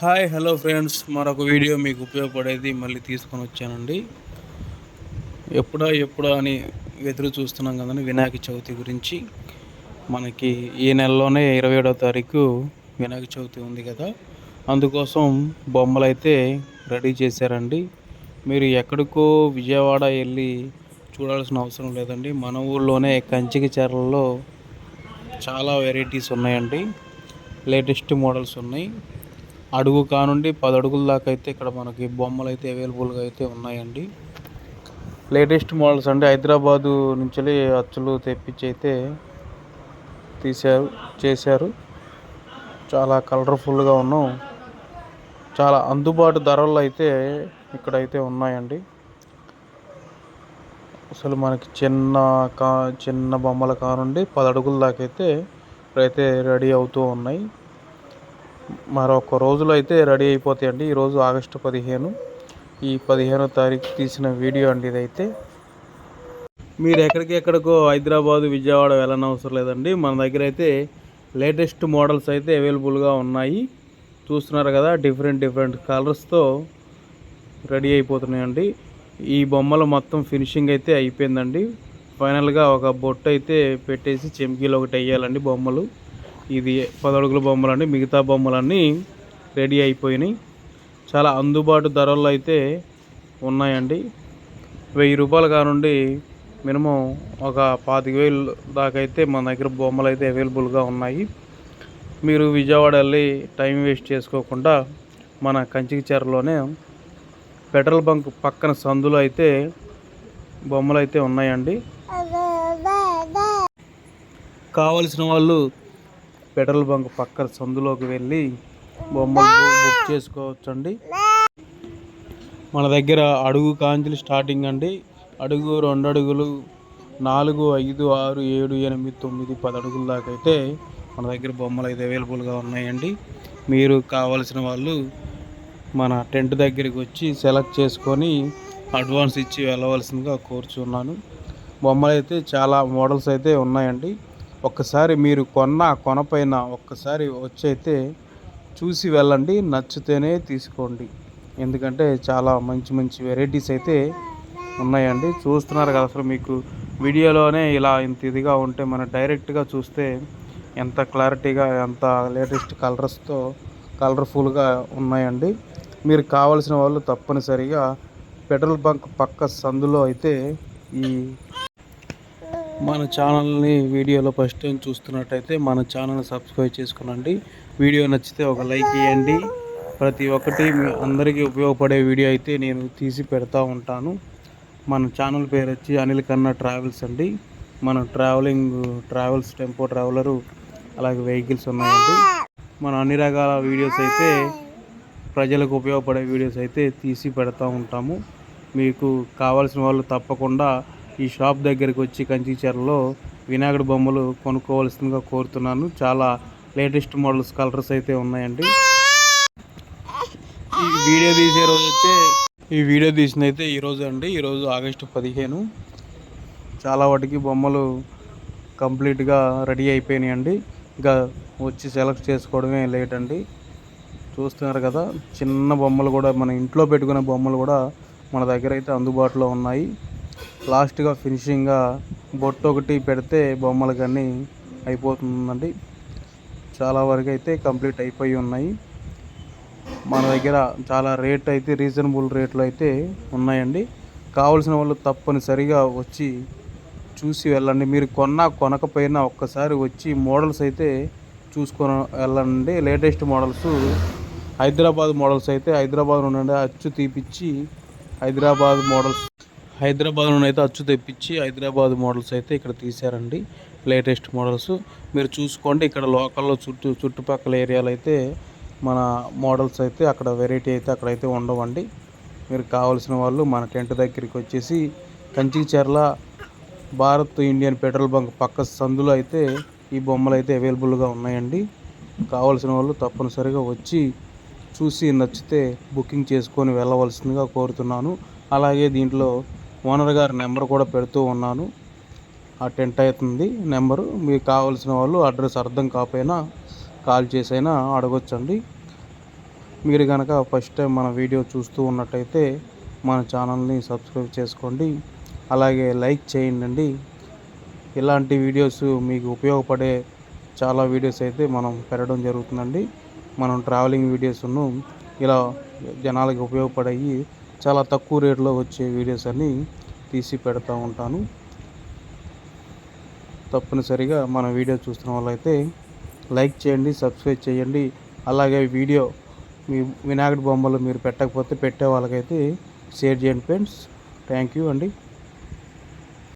Hi hello friends మరొక video మీకు ఉపయోగపడేది మళ్ళీ తీసుకొని వచ్చానండి. ఎప్పుడా ఎప్పుడా అని ఎదురు చూస్తున్నాం కదండి వినాయక చవితి గురించి. మనకి ఈ నెలలోనే ఇరవై ఏడవ తారీఖు వినాయక చవితి ఉంది కదా. అందుకోసం బొమ్మలు అయితే రెడీ చేశారండి. మీరు ఎక్కడికో విజయవాడ వెళ్ళి చూడాల్సిన అవసరం లేదండి. మన ఊర్లోనే కంచికి చీరల్లో చాలా వెరైటీస్ ఉన్నాయండి. లేటెస్ట్ మోడల్స్ ఉన్నాయి. అడుగు కానుండి పది అడుగుల దాకా అయితే ఇక్కడ మనకి బొమ్మలు అయితే అవైలబుల్గా అయితే ఉన్నాయండి. లేటెస్ట్ మోడల్స్ అంటే హైదరాబాదు నుంచి అచ్చులు తెప్పించి అయితే తీశారు చేశారు. చాలా కలర్ఫుల్గా ఉన్నాం. చాలా అందుబాటు ధరల్లో అయితే ఇక్కడైతే ఉన్నాయండి. అసలు మనకి చిన్న కా చిన్న బొమ్మల కానుండి పది అడుగుల దాకైతే అయితే ఇప్పుడైతే రెడీ అవుతూ ఉన్నాయి. మరొక రోజులో అయితే రెడీ అయిపోతాయండి. ఈరోజు ఆగస్టు పదిహేను. ఈ పదిహేనో తారీఖు తీసిన వీడియో అండి ఇదైతే. మీరు ఎక్కడికి ఎక్కడికో హైదరాబాద్ విజయవాడ వెళ్ళనవసరం లేదండి. మన దగ్గర అయితే లేటెస్ట్ మోడల్స్ అయితే అవైలబుల్గా ఉన్నాయి. చూస్తున్నారు కదా డిఫరెంట్ డిఫరెంట్ కలర్స్తో రెడీ అయిపోతున్నాయండి. ఈ బొమ్మలు మొత్తం ఫినిషింగ్ అయితే అయిపోయిందండి. ఫైనల్గా ఒక బొట్టు అయితే పెట్టేసి చెంకీలు ఒకటి వేయాలండి బొమ్మలు. ఇది పదడుగుల బొమ్మలు అండి మిగతా బొమ్మలన్నీ రెడీ అయిపోయినాయి. చాలా అందుబాటు ధరల్లో అయితే ఉన్నాయండి. వెయ్యి రూపాయలు కానుండి మినిమం ఒక పాతిక వేలు దాకా అయితే మన దగ్గర బొమ్మలు అయితే అవైలబుల్గా ఉన్నాయి. మీరు విజయవాడ వెళ్ళి టైం వేస్ట్ చేసుకోకుండా మన కంచికి చెరలోనే పెట్రోల్ బంక్ పక్కన సందులో అయితే బొమ్మలు అయితే ఉన్నాయండి. కావలసిన వాళ్ళు పెట్రోల్ బంక్ పక్కన సందులోకి వెళ్ళి బొమ్మలు బుక్ చేసుకోవచ్చండి. మన దగ్గర అడుగు కాంచులు స్టార్టింగ్ అండి. అడుగు రెండు అడుగులు నాలుగు ఐదు ఆరు ఏడు ఎనిమిది తొమ్మిది పది అడుగుల దాకా అయితే మన దగ్గర బొమ్మలు అయితే అవైలబుల్గా ఉన్నాయండి. మీరు కావలసిన వాళ్ళు మన టెంట్ దగ్గరికి వచ్చి సెలెక్ట్ చేసుకొని అడ్వాన్స్ ఇచ్చి వెళ్ళవలసిందిగా కోరుచున్నాను. బొమ్మలు అయితే చాలా మోడల్స్ అయితే ఉన్నాయండి. ఒక్కసారి మీరు కొన్న కొనపైన ఒక్కసారి వచ్చి అయితే చూసి వెళ్ళండి నచ్చితేనే తీసుకోండి. ఎందుకంటే చాలా మంచి మంచి వెరైటీస్ అయితే ఉన్నాయండి. చూస్తున్నారు కదా అసలు మీకు వీడియోలోనే ఇలా ఇంత ఇదిగా ఉంటే మనం డైరెక్ట్గా చూస్తే ఎంత క్లారిటీగా ఎంత లేటెస్ట్ కలర్స్తో కలర్ఫుల్గా ఉన్నాయండి. మీరు కావలసిన వాళ్ళు తప్పనిసరిగా పెట్రోల్ బంక్ పక్క సందులో అయితే ఈ మన ఛానల్ని వీడియోలో ఫస్ట్ టైం చూస్తున్నట్టయితే మన ఛానల్ని సబ్స్క్రైబ్ చేసుకునండి. వీడియో నచ్చితే ఒక లైక్ ఇవ్వండి ప్రతి ఒక్కటి అందరికీ ఉపయోగపడే వీడియో అయితే నేను తీసి పెడతా ఉంటాను. మన ఛానల్ పేరు వచ్చి అనిల్ కన్నా ట్రావెల్స్ అండి. మన ట్రావెలింగ్ ట్రావెల్స్ టెంపో ట్రావెలరు అలాగే వెహికల్స్ ఉన్నాయండి. మన అన్ని రకాల వీడియోస్ అయితే ప్రజలకు ఉపయోగపడే వీడియోస్ అయితే తీసి పెడతా ఉంటాము. మీకు కావాల్సిన వాళ్ళు తప్పకుండా ఈ షాప్ దగ్గరికి వచ్చి కంచిచర్లలో వినాయకుడు బొమ్మలు కొనుక్కోవాల్సిందిగా కోరుతున్నాను. చాలా లేటెస్ట్ మోడల్స్ కలర్స్ అయితే ఉన్నాయండి. ఈ వీడియో తీసే రోజు వచ్చే ఈ వీడియో తీసిన అయితే ఈరోజు అండి. ఈరోజు ఆగస్టు పదిహేను. చాలా వాటికి బొమ్మలు కంప్లీట్గా రెడీ అయిపోయినాయండి. ఇంకా వచ్చి సెలెక్ట్ చేసుకోవడమే లేట్ అండి. చూస్తున్నారు కదా చిన్న బొమ్మలు కూడా మన ఇంట్లో పెట్టుకునే బొమ్మలు కూడా మన దగ్గర అయితే అందుబాటులో ఉన్నాయి. లాస్ట్గా ఫినిషింగ్గా బొట్టు ఒకటి పెడితే బొమ్మలు కానీ అయిపోతుందండి. చాలా వరకు అయితే కంప్లీట్ అయిపోయి ఉన్నాయి. మన దగ్గర చాలా రేట్ అయితే రీజనబుల్ రేట్లు అయితే ఉన్నాయండి. కావాల్సిన వాళ్ళు తప్పనిసరిగా వచ్చి చూసి వెళ్ళండి. మీరు కొన్నా కొనకపోయినా ఒక్కసారి వచ్చి మోడల్స్ అయితే చూసుకొని వెళ్ళండి. లేటెస్ట్ మోడల్స్ హైదరాబాద్ మోడల్స్ అయితే హైదరాబాద్ నుండి అచ్చు తీపిచ్చి హైదరాబాద్ మోడల్స్ హైదరాబాద్ నుండి అయితే అచ్చు తెప్పించి హైదరాబాద్ మోడల్స్ అయితే ఇక్కడ తీశారండి. లేటెస్ట్ మోడల్స్ మీరు చూసుకోండి ఇక్కడ లోకల్లో చుట్టూ చుట్టుపక్కల ఏరియాలో అయితే మన మోడల్స్ అయితే అక్కడ వెరైటీ అయితే అక్కడైతే ఉండవండి. మీరు కావాల్సిన వాళ్ళు మన టెంట్ దగ్గరికి వచ్చేసి Kanchicherla Bharat Indian petrol bunk పక్క సందులో అయితే ఈ బొమ్మలు అయితే అవైలబుల్గా ఉన్నాయండి. కావాల్సిన వాళ్ళు తప్పనిసరిగా వచ్చి చూసి నచ్చితే బుకింగ్ చేసుకొని వెళ్ళవలసిందిగా కోరుతున్నాను. అలాగే దీంట్లో ఓనర్ గారి నెంబర్ కూడా పెడుతూ ఉన్నాను. ఆ టెంట్ అవుతుంది. నెంబరు మీకు కావాల్సిన వాళ్ళు అడ్రస్ అర్థం కాకపోయినా కాల్ చేసైనా అడగొచ్చండి. మీరు కనుక ఫస్ట్ టైం మన వీడియో చూస్తూ ఉన్నట్టయితే మన ఛానల్ని సబ్స్క్రైబ్ చేసుకోండి. అలాగే లైక్ చేయండి ఇలాంటి వీడియోస్ మీకు ఉపయోగపడే చాలా వీడియోస్ అయితే మనం పెట్టడం జరుగుతుందండి. మనం ట్రావెలింగ్ వీడియోస్ను ఇలా జనాలకి ఉపయోగపడేవి చాలా తక్కువ రేట్లో వచ్చే వీడియోస్ అన్నీ తీసి పెడతా ఉంటాను. తప్పనిసరిగా మన వీడియో చూస్తున్న వాళ్ళైతే లైక్ చేయండి సబ్స్క్రైబ్ చేయండి. అలాగే వీడియో మీ వినాయకుడి బొమ్మలు మీరు పెట్టకపోతే పెట్టే వాళ్ళకైతే షేర్ చేయండి ఫ్రెండ్స్. థ్యాంక్ యూ అండి.